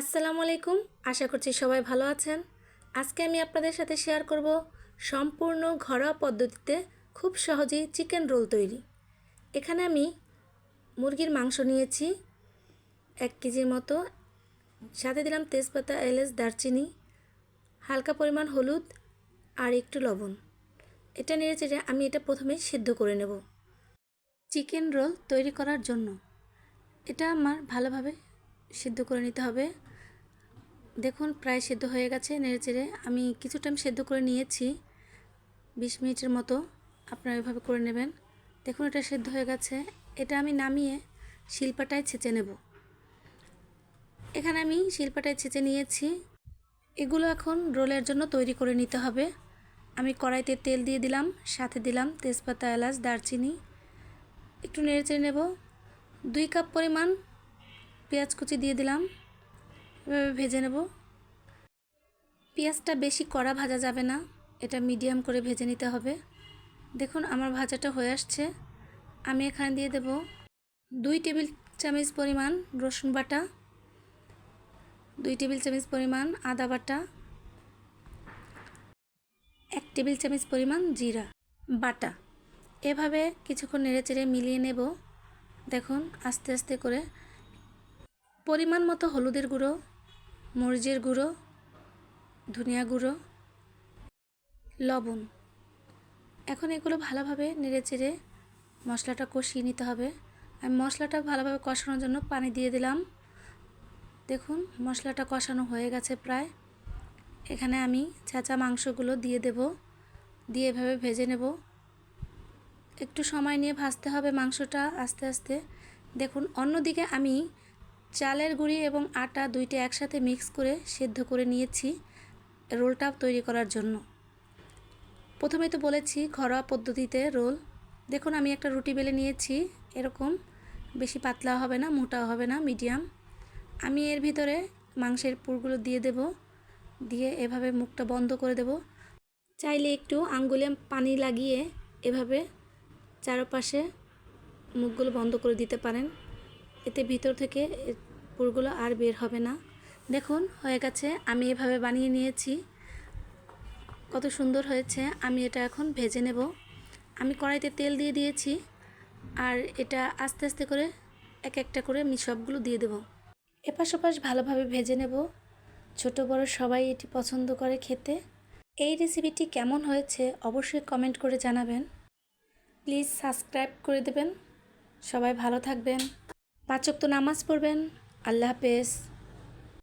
আসসালামু আলাইকুম। আশা করছি সবাই ভালো আছেন। আজকে আমি আপনাদের সাথে শেয়ার করব সম্পূর্ণ ঘরোয়া পদ্ধতিতে খুব সহজেই চিকেন রোল তৈরি। এখানে আমি মুরগির মাংস নিয়েছি, এক কেজির মতো। সাথে দিলাম তেজপাতা, এলাচ, দারচিনি, হালকা পরিমাণ হলুদ আর একটু লবণ। এটা নিয়েছে যে আমি এটা প্রথমে সিদ্ধ করে নেব। চিকেন রোল তৈরি করার জন্য। এটা আমার ভালোভাবে সিদ্ধ করে নিতে হবে। দেখুন, প্রায় সেদ্ধ হয়ে গেছে নেড়ে চেড়ে। আমি কিছু টাইম সেদ্ধ করে নিয়েছি, বিশ মিনিটের মতো। আপনারা এভাবে করে নেবেন। দেখুন, এটা সেদ্ধ হয়ে গেছে। এটা আমি নামিয়ে শিল্পাটায় ছেঁচে নেব। এখানে আমি শিল্পাটায় ছেঁচে নিয়েছি। এগুলো এখন রোলের জন্য তৈরি করে নিতে হবে। আমি কড়াইতে তেল দিয়ে দিলাম, সাথে দিলাম তেজপাতা, এলাচ, দারচিনি। একটু নেড়ে চেড়ে নেব। দুই কাপ পরিমাণ পেঁয়াজ কুচি দিয়ে দিলাম। এভাবে ভেজে নেব। পেঁয়াজটা বেশি কড়া ভাজা যাবে না, এটা মিডিয়াম করে ভেজে নিতে হবে। দেখুন, আমার ভাজাটা হয়ে আসছে। আমি এখানে দিয়ে দেব দুই টেবিল চামচ পরিমাণ রসুন বাটা, দুই টেবিল চামচ পরিমাণ আদা বাটা, এক টেবিল চামচ পরিমাণ জিরা বাটা। এভাবে কিছুক্ষণ নেড়ে চেড়ে মিলিয়ে নেব। দেখুন, আস্তে আস্তে করে পরিমাণ মতো হলুদের গুঁড়ো, মরিচের গুঁড়ো, ধনিয়া গুঁড়ো, লবণ। এখন এগুলো ভালোভাবে নেড়ে চেড়ে মশলাটা কষিয়ে নিতে হবে। আমি মশলাটা ভালোভাবে কষানোর জন্য পানি দিয়ে দিলাম। দেখুন, মশলাটা কষানো হয়ে গেছে প্রায়। এখানে আমি চেঁচা মাংসগুলো দিয়ে দেব। দিয়ে এভাবে ভেজে নেব। একটু সময় নিয়ে ভাজতে হবে মাংসটা আস্তে আস্তে। দেখুন, অন্যদিকে আমি চালের গুঁড়ি এবং আটা দুইটা একসাথে মিক্স করে সেদ্ধ করে নিয়েছি রোলটা তৈরি করার জন্য। প্রথমে তো বলেছি ঘরোয়া পদ্ধতিতে রোল। দেখুন, আমি একটা রুটি বেলে নিয়েছি। এরকম বেশি পাতলা হবে না, মোটা হবে না, মিডিয়াম। আমি এর ভিতরে মাংসের পুরগুলো দিয়ে দেব। দিয়ে এভাবে মুখটা বন্ধ করে দেব। চাইলে একটু আঙ্গুলে পানি লাগিয়ে এভাবে চারপাশে মুখগুলো বন্ধ করে দিতে পারেন। এতে ভিতর থেকে পুরগুলো আর বের হবে না। দেখুন, হয়ে গেছে। আমি এভাবে বানিয়ে নিয়েছি। কত সুন্দর হয়েছে। আমি এটা এখন ভেজে নেব। আমি কড়াইতে তেল দিয়ে দিয়েছি। আর এটা আস্তে আস্তে করে এক একটা করে আমি সবগুলো দিয়ে দেব। এপাশ ওপাশ ভালোভাবে ভেজে নেব। ছোট, বড় সবাই এটি পছন্দ করে খেতে। এই রেসিপিটি কেমন হয়েছে অবশ্যই কমেন্ট করে জানাবেন। প্লিজ সাবস্ক্রাইব করে দেবেন। সবাই ভালো থাকবেন। পাঁচক তো নামাজ পড়বেন। আল্লাহ হাফেজ।